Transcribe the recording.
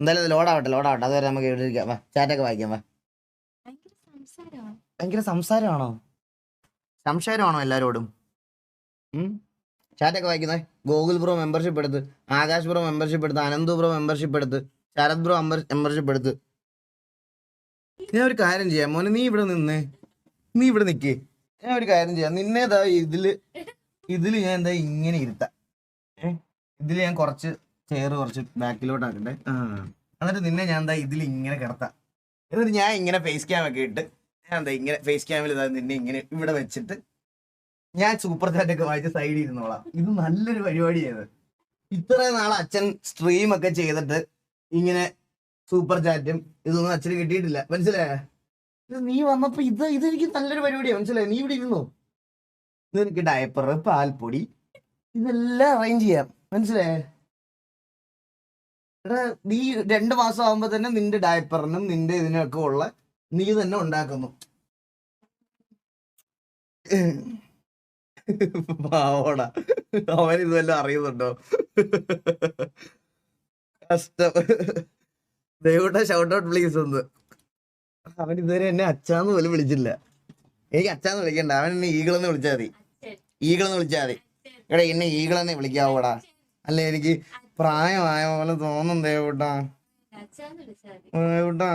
എന്തായാലും ഇത് ലോഡാവട്ടെ ലോഡാവട്ടെ അതുവരെ നമുക്ക് ഇവിടെ ഇരിക്കാം. വാ ചാറ്റൊക്കെ വായിക്കാം വാ. ഭയങ്കര സംസാരമാണ്? സംസാരമാണോ? സംശയമാണോ എല്ലാരോടും? ചാറ്റൊക്കെ വായിക്കുന്നേ. ഗൂഗിൾ ബ്രോ മെമ്പർഷിപ്പ് എടുത്ത് ആകാശ് ബ്രോ മെമ്പർഷിപ്പ് എടുത്ത് അനന്തു ബ്രോ മെമ്പർഷിപ്പ് എടുത്ത് ശരത് ബ്രോ മെമ്പർഷിപ്പ് എടുത്ത്. ഞാൻ ഒരു കാര്യം ചെയ്യാം. മോനെ നീ ഇവിടെ നിന്ന് നീ ഇവിടെ നിക്ക്. ഞാൻ ഒരു കാര്യം ചെയ്യാം. നിന്നേതാ ഇതിൽ ഇതിൽ ഞാൻ എന്താ ഇങ്ങനെ ഇരുത്താം. ഇതിൽ ഞാൻ കുറച്ച് ചെയർ കുറച്ച് ബാക്കിലോട്ട് ആക്കട്ടെ എന്നിട്ട് നിന്നെ ഞാൻ എന്താ ഇതിൽ ഇങ്ങനെ കിടത്താം. എന്നിട്ട് ഞാൻ ഇങ്ങനെ ഫേസ് ക്യാം ഒക്കെ ഇട്ട് ഞാൻ എന്താ ഇങ്ങനെ ഫേസ് ക്യാമിൽ ഇതാ നിന്നെ ഇങ്ങനെ ഇവിടെ വെച്ചിട്ട് ഞാൻ സൂപ്പർ ചാറ്റ് ഒക്കെ വായിച്ച് സൈഡിൽ ഇരുന്നോളാം. ഇത് നല്ലൊരു പരിപാടിയാണ് ഇത്ര നാൾ അച്ഛൻ സ്ട്രീം ഒക്കെ ചെയ്തിട്ട് ഇങ്ങനെ സൂപ്പർ ചാറ്റും ഇതൊന്നും അച്ഛന് കിട്ടിയിട്ടില്ല. മനസ്സിലായ? ഇത് നീ വന്നപ്പോ ഇത് ഇതെനിക്ക് നല്ലൊരു പരിപാടിയാണ് മനസ്സിലായി? നീ ഇവിടെ ഇരുന്നോ? നിനക്ക് ഡയപ്പർ പാൽപ്പൊടി ഇതെല്ലാം അറേഞ്ച് ചെയ്യാം. മനസ്സിലായേ? എടാ നീ രണ്ട് മാസം ആകുമ്പോ തന്നെ നിന്റെ ഡയപ്പറിനും നിന്റെ ഇതിനൊക്കെ ഉള്ള നീ തന്നെ ഉണ്ടാക്കുന്നു. പാവോട. അവൻ ഇതുവല്ലോ അറിയുന്നുണ്ടോ? കഷ്ടം. ദൈവട്ടെ ഷൗട്ട് ഔട്ട് പ്ലീസ് ഒന്ന്. അവൻ ഇതുവരെ എന്നെ അച്ഛാന്ന് പോലും വിളിച്ചില്ല. എനിക്ക് അച്ഛാന്ന് വിളിക്കണ്ട. അവൻ എന്നെ ഈഗിളെന്ന് വിളിച്ചാൽ മതി. ഈകളെന്ന് വിളിച്ചാൽ മതി. എടാ എന്നെ ഈഗിളെന്നെ വിളിക്കാവൂടാ. അല്ലെ എനിക്ക് പ്രായമായ പോലെ തോന്നുന്നുണ്ട് ദേവൂട്ടാ. ഏട്ടാ ദേവൂട്ടാ.